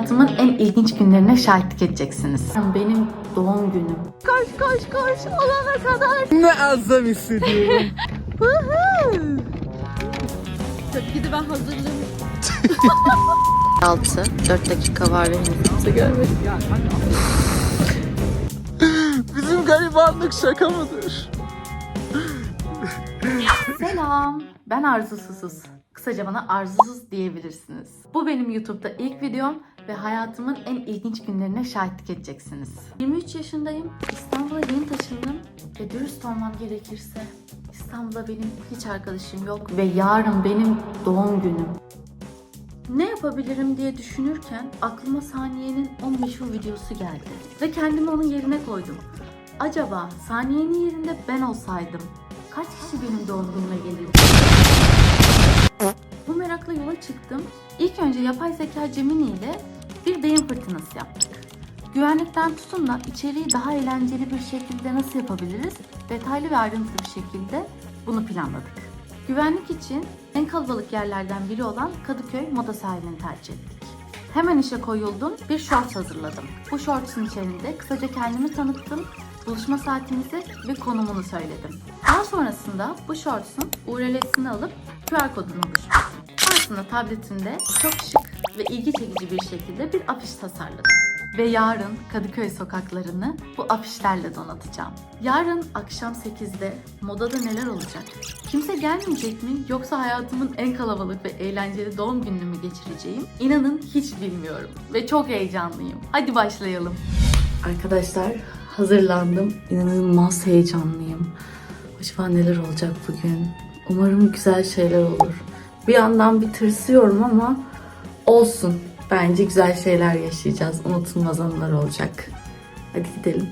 Hayatımın en ilginç günlerine şahitlik edeceksiniz. Benim doğum günüm. Koş koş koş olana kadar. Ne azam hissediyorum. Tabii ki de ben hazırlığımı 6, 4 dakika var benim. görmedim. Bizim garibanlık şaka mıdır? Selam, ben Arzu Susuz. Kısaca bana Arzusuz diyebilirsiniz. Bu benim YouTube'da ilk videom ve hayatımın en ilginç günlerine şahitlik edeceksiniz. 23 yaşındayım, İstanbul'a yeni taşındım ve dürüst olmam gerekirse İstanbul'da benim hiç arkadaşım yok ve yarın benim doğum günüm. Ne yapabilirim diye düşünürken aklıma Saniye'nin o meşhur videosu geldi ve kendimi onun yerine koydum. Acaba Saniye'nin yerinde ben olsaydım kaç kişi benim doğum günüme gelirdi? Bu merakla yola çıktım. İlk önce yapay zeka Gemini ile bir beyin fırtınası yaptık. Güvenlikten tutun da içeriği daha eğlenceli bir şekilde nasıl yapabiliriz? Detaylı ve ayrıntılı bir şekilde bunu planladık. Güvenlik için en kalabalık yerlerden biri olan Kadıköy Moda sahilini tercih ettik. Hemen işe koyuldum, bir short hazırladım. Bu shorts'un içerisinde kısaca kendimi tanıttım, buluşma saatimizi ve konumunu söyledim. Daha sonrasında bu shorts'un URL'sini alıp QR kodunu oluşturdum. Sonrasında tabletimde çok şık ve ilgi çekici bir şekilde bir afiş tasarladım. Ve yarın Kadıköy sokaklarını bu afişlerle donatacağım. Yarın akşam 8'de modada neler olacak? Kimse gelmeyecek mi yoksa hayatımın en kalabalık ve eğlenceli doğum gününü mü geçireceğim? İnanın hiç bilmiyorum ve çok heyecanlıyım. Hadi başlayalım. Arkadaşlar hazırlandım. İnanılmaz heyecanlıyım. Acaba neler olacak bugün? Umarım güzel şeyler olur. Bir yandan bir tırsıyorum ama olsun. Bence güzel şeyler yaşayacağız. Unutulmaz anılar olacak. Hadi gidelim.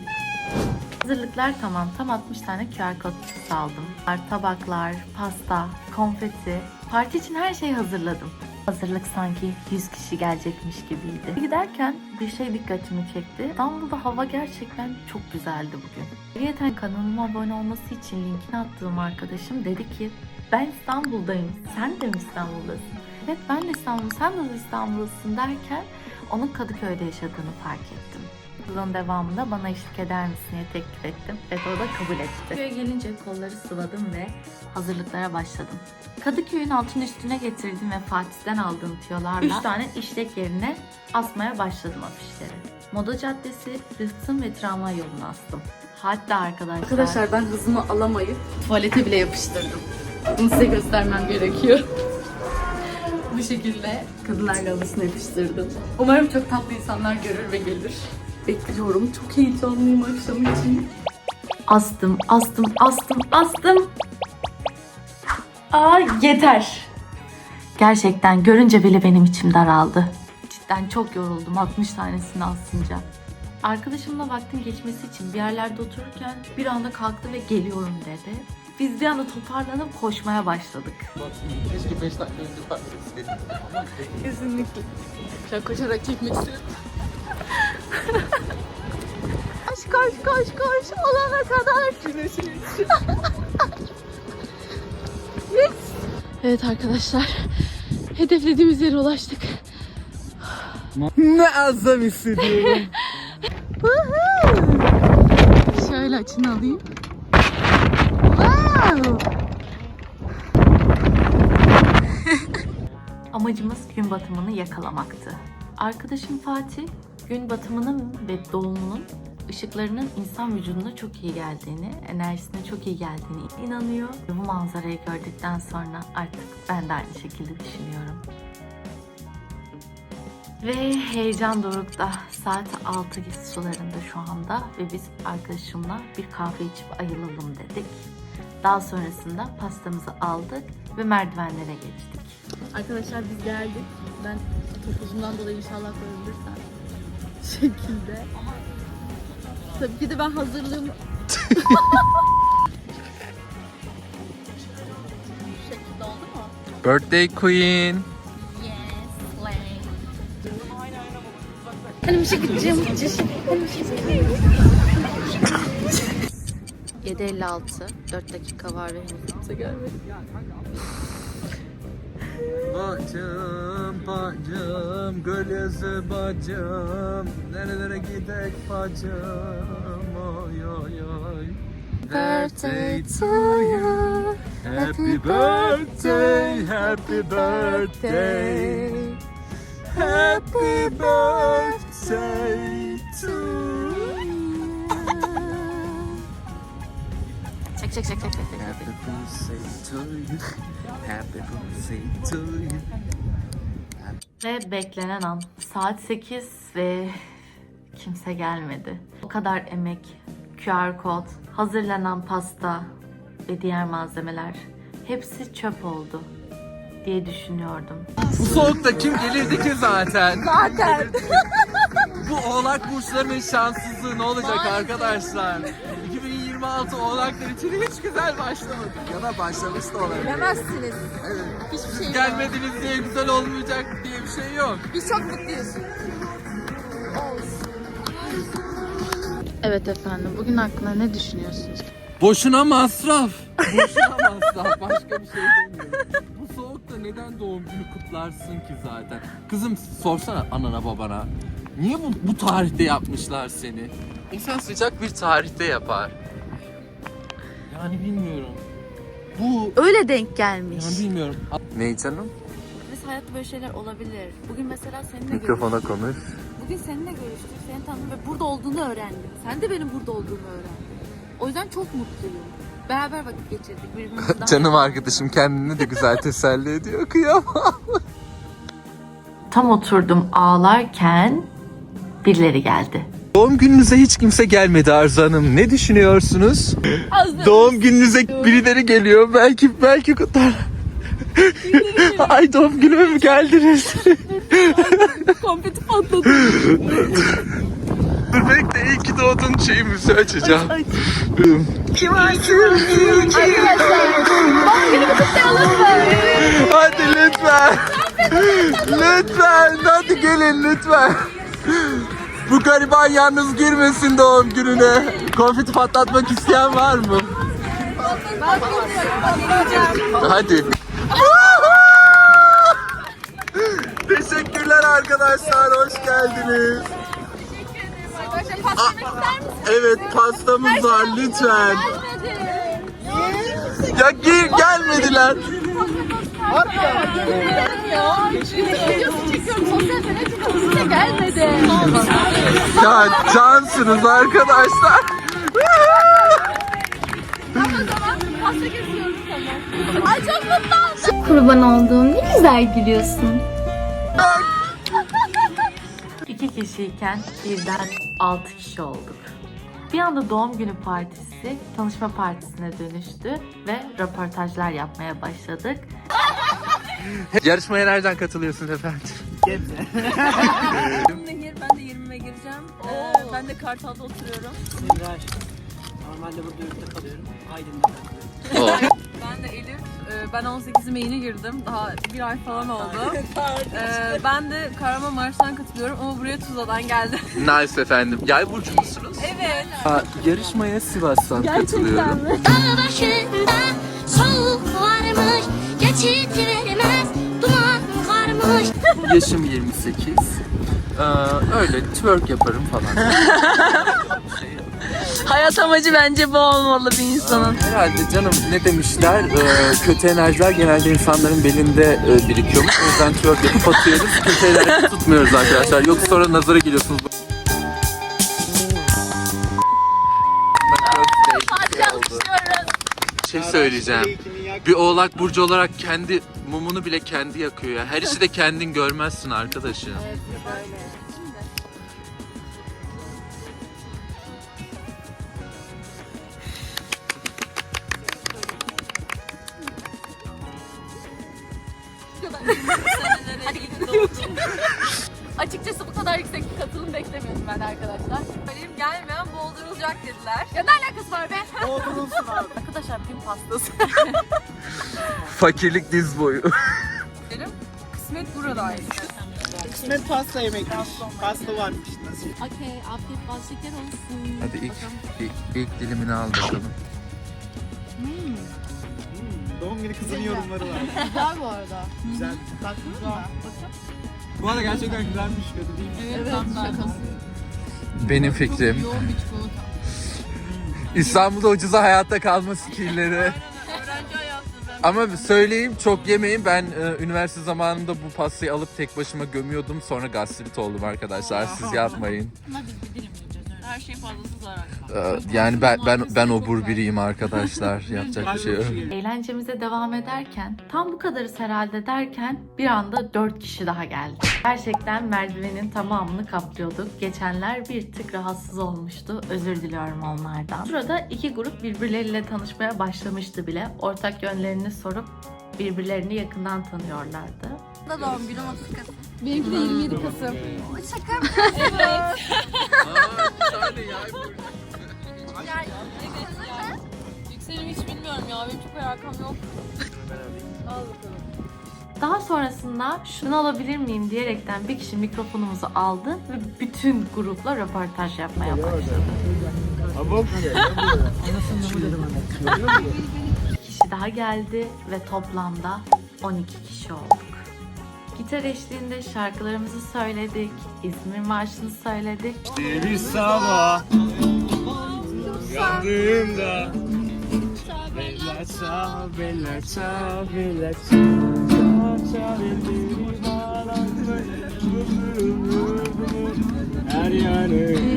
Hazırlıklar tamam. Tam 60 tane QR kod aldım. Tabaklar, pasta, konfeti. Parti için her şeyi hazırladım. Hazırlık sanki 100 kişi gelecekmiş gibiydi. Giderken bir şey dikkatimi çekti. İstanbul'da hava gerçekten çok güzeldi bugün. Ayrıca kanalıma abone olması için linkini attığım arkadaşım dedi ki ben İstanbul'dayım, sen de mi İstanbul'dasın? Evet ben de İstanbul, sen de İstanbul'dasın derken onun Kadıköy'de yaşadığını fark ettim. Yılın devamında bana eşlik eder misin diye teklif ettim ve o da kabul etti. Köye gelince kolları sıvadım ve hazırlıklara başladım. Kadıköy'ün altın üstüne getirdiğim ve Fatih'ten aldığım tüyolarla 3 tane işlek yerine asmaya başladım afişleri. Moda Caddesi, Rıhtım ve tramvay yolunu astım. Hatta arkadaşlar... Arkadaşlar ben hızımı alamayıp tuvalete bile yapıştırdım. Bunu size göstermem gerekiyor. Bu şekilde Kadınlar Galası'na yapıştırdım. Umarım çok tatlı insanlar görür ve gelir. Bekliyorum. Çok heyecanlıyım akşam için. Astım, astım, astım, astım. Aa yeter. Gerçekten görünce bile benim içim daraldı. Cidden çok yoruldum 60 tanesini asınca. Arkadaşımla vaktin geçmesi için bir yerlerde otururken bir anda kalktı ve geliyorum dedi. Biz bir anda toparlanıp koşmaya başladık. Keşke 5 dakika önce fark etseydim. Kesinlikle. Şu an koşarak çekmek istiyorum. koş koş koş koş olana kadar. yes. Evet arkadaşlar. Hedeflediğimiz yere ulaştık. ne azam hissediyorum. Şöyle açını alayım. Amacımız gün batımını yakalamaktı. Arkadaşım Fatih, gün batımının ve doğumunun ışıklarının insan vücuduna çok iyi geldiğini, enerjisine çok iyi geldiğini inanıyor. Bu manzarayı gördükten sonra artık ben de aynı şekilde düşünüyorum. Ve heyecan dorukta saat 6 sularında şu anda ve biz arkadaşımla bir kahve içip ayılalım dedik. Daha sonrasında pastamızı aldık ve merdivenlere geçtik. Arkadaşlar biz geldik. Ben topuzumdan dolayı inşallah koyabilirsem. şekilde. Tabii ki de ben hazırlığımı... Şu şekilde oldu mu? Birthday Queen. Yes, slay. Hani bir şey gideceğim. 7.56, 4 dakika var ve henüz kimse gelmedi. Bacım, bacım, göl yazı bacım. Nerelere gidek bacım? Oy oy oy. Birthday. To you. Happy birthday, happy birthday. Happy birthday to Çek çek çek çek çek. çek. Happy birthday to you Happy birthday to you Ve beklenen an. Saat 8 ve kimse gelmedi. O kadar emek, QR kod, hazırlanan pasta ve diğer malzemeler hepsi çöp oldu diye düşünüyordum. Bu soğukta kim gelirdi ki zaten? Zaten. Bu oğlak burçlarının şanssızlığı ne olacak arkadaşlar? 2026 oğlaklar için hiç güzel başlamadı. Ya da başlamış da olabilir. Bilemezsiniz. Hiçbir şey yok. gelmediniz diye güzel olmayacak diye bir şey yok. Biz çok mutluyuz. Evet efendim, bugün hakkında ne düşünüyorsunuz? Boşuna masraf. Boşuna masraf. Başka bir şey demiyorum. Bu soğukta neden doğum günü kutlarsın ki zaten? Kızım sorsana anana babana. Niye bu, bu tarihte yapmışlar seni? İnsan sıcak bir tarihte yapar. Yani bilmiyorum. Bu Öyle denk gelmiş. yani bilmiyorum. Ne canım? Biz hayatta böyle şeyler olabilir. Bugün mesela seninle Mikrofona konuş. Bugün seninle görüştük, seni tanıdım ve burada olduğunu öğrendim. Sen de benim burada olduğumu öğrendin. O yüzden çok mutluyum. Beraber vakit geçirdik birbirimizden. Canım arkadaşım kendini de güzel teselli ediyor. Kıyamam. Tam oturdum ağlarken birileri geldi. Doğum gününüze hiç kimse gelmedi Arzu Hanım. Ne düşünüyorsunuz? Doğum gününüze birileri geliyor. Belki belki kutlar. Ay doğum günüme mi geldiniz? Konfeti patladı. Dur bekle iyi ki doğdun şeyimizi açacağım. Hadi lütfen. lütfen. Hadi gelin lütfen. Bu gariban yalnız girmesin doğum gününe. Konfeti patlatmak isteyen var mı? Hadi. Teşekkürler arkadaşlar. Hoş geldiniz. Aa, Evet pastamız var lütfen. Ya gir gelmediler. Gelmedi. Ya cansınız arkadaşlar. Ay çok mutlu oldum. Kurban olduğum ne güzel gülüyorsun. İki kişiyken birden altı kişi olduk. Bir anda doğum günü partisi tanışma partisine dönüştü ve röportajlar yapmaya başladık. Yarışmaya nereden katılıyorsunuz efendim? Nehir, ben de 20'me gireceğim. Ee, ben de Kartal'da oturuyorum. Miraç. Normalde burada yurtta kalıyorum. Aydın'da kalıyorum. Ben de Elif. Ee, Ben 18'ime yeni girdim. Daha bir ay falan oldu. Ee, ben de Kahramanmaraş'tan katılıyorum ama buraya Tuzla'dan geldim. Nice efendim. Yay burcu musunuz? Evet. Aa, yarışmaya Sivas'tan katılıyorum. Dağ başında soğuk varmış, geçit vermez, duman karmış. Yaşım 28. Ee, öyle twerk yaparım falan. Hayat amacı bence bu olmalı bir insanın. Herhalde canım ne demişler? Ee, kötü enerjiler genelde insanların belinde e, birikiyormuş. O yüzden twerk yapıp atıyoruz. Kötü enerji tutmuyoruz arkadaşlar. Yoksa sonra nazara geliyorsunuz. Şey söyleyeceğim. Bir oğlak burcu olarak kendi mumunu bile kendi yakıyor ya. Her işi de kendin görmezsin arkadaşım. Açıkçası bu kadar yüksek bir katılım beklemiyordum ben arkadaşlar. Söyleyeyim gelmeyen boğdurulacak dediler. Ya ne alakası var be? Doldurulsun abi. Arkadaşlar gün pastası. Fakirlik diz boyu. Benim kısmet buradaydı. Kısmet pasta yemekmiş. Pasta varmış. Nasıl? Okey, afiyet bal şeker olsun. Hadi ilk, ilk, ilk dilimini al bakalım. Doğum günü kızının yorumları var. Güzel bu arada. Güzel. Baktınız mı? Bu arada gerçekten güzelmiş kötü değil. Evet, şakası. Benim fikrim. Yoğun bir çikolata. İstanbul'da ucuza hayatta kalma skillleri. Ama söyleyeyim çok yemeyin. Ben e, üniversite zamanında bu pastayı alıp tek başıma gömüyordum. Sonra gastrit oldum arkadaşlar. Siz yapmayın. Ama biz bir dilim yiyeceğiz. öyle. Her şey fazlası zarar. E, yani ben ben ben obur biriyim arkadaşlar. Yapacak bir şey yok. Eğlencemize devam ederken tam bu kadarız herhalde derken bir anda 4 kişi daha geldi. Gerçekten merdivenin tamamını kaplıyorduk. Geçenler bir tık rahatsız olmuştu. Özür diliyorum onlardan. Burada iki grup birbirleriyle tanışmaya başlamıştı bile. Ortak yönlerini sorup birbirlerini yakından tanıyorlardı. Da doğum günüm 30 Kasım. Benimki de 27 Kasım. Yükselim hiç bilmiyorum ya. Benim çok alakam yok. Al bakalım. Daha sonrasında şunu alabilir miyim diyerekten bir kişi mikrofonumuzu aldı ve bütün grupla röportaj yapmaya başladı. Bir daha geldi ve toplamda 12 kişi olduk. Gitar eşliğinde şarkılarımızı söyledik, İzmir Marşı'nı söyledik. Bir sabah uyandığımda çal, beller çal Çal, çal, elleri bağlandı Her yanı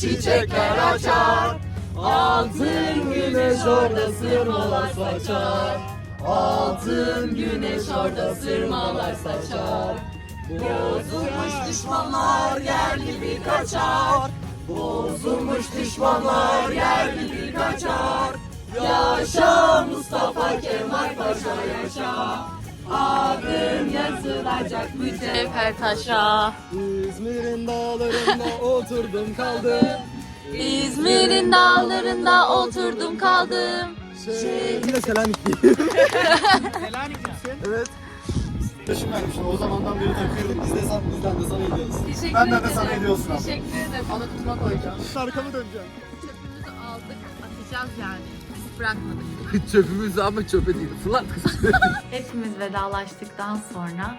çiçekler açar. Altın güneş orada sırmalar saçar. Altın güneş orada sırmalar saçar. Bozulmuş düşmanlar yer gibi kaçar. Bozulmuş düşmanlar yer gibi kaçar. Yaşa Mustafa Kemal Paşa yaşa Adın yazılacak mücevher taşa İzmir'in dağlarında oturdum kaldım İzmir'in dağlarında oturdum kaldım. Yine Selanikli. Selaniklisin? Evet. Taşım vermiştim. O zamandan beri takıyorum. Biz de sen, bizden de sana ediyoruz. Teşekkür Ben de ederim. sana ediyorsun. Teşekkür ederim. Ona kutuma koyacağım. Arkamı döneceğim. Çöpümüzü aldık. Atacağız yani. Bırakmadık. Çöpümüz ama çöpe değil. Flat Hepimiz vedalaştıktan sonra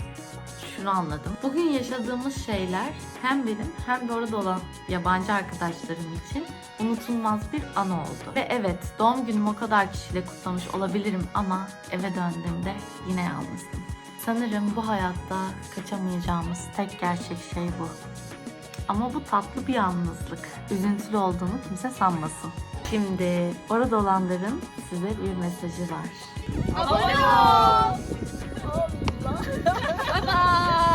şunu anladım. Bugün yaşadığımız şeyler hem benim hem de orada olan yabancı arkadaşlarım için unutulmaz bir an oldu. Ve evet doğum günümü o kadar kişiyle kutlamış olabilirim ama eve döndüğümde yine yalnızdım. Sanırım bu hayatta kaçamayacağımız tek gerçek şey bu. Ama bu tatlı bir yalnızlık. Üzüntülü olduğunu kimse sanmasın. Şimdi orada olanların size bir mesajı var. Abone ol! Allah!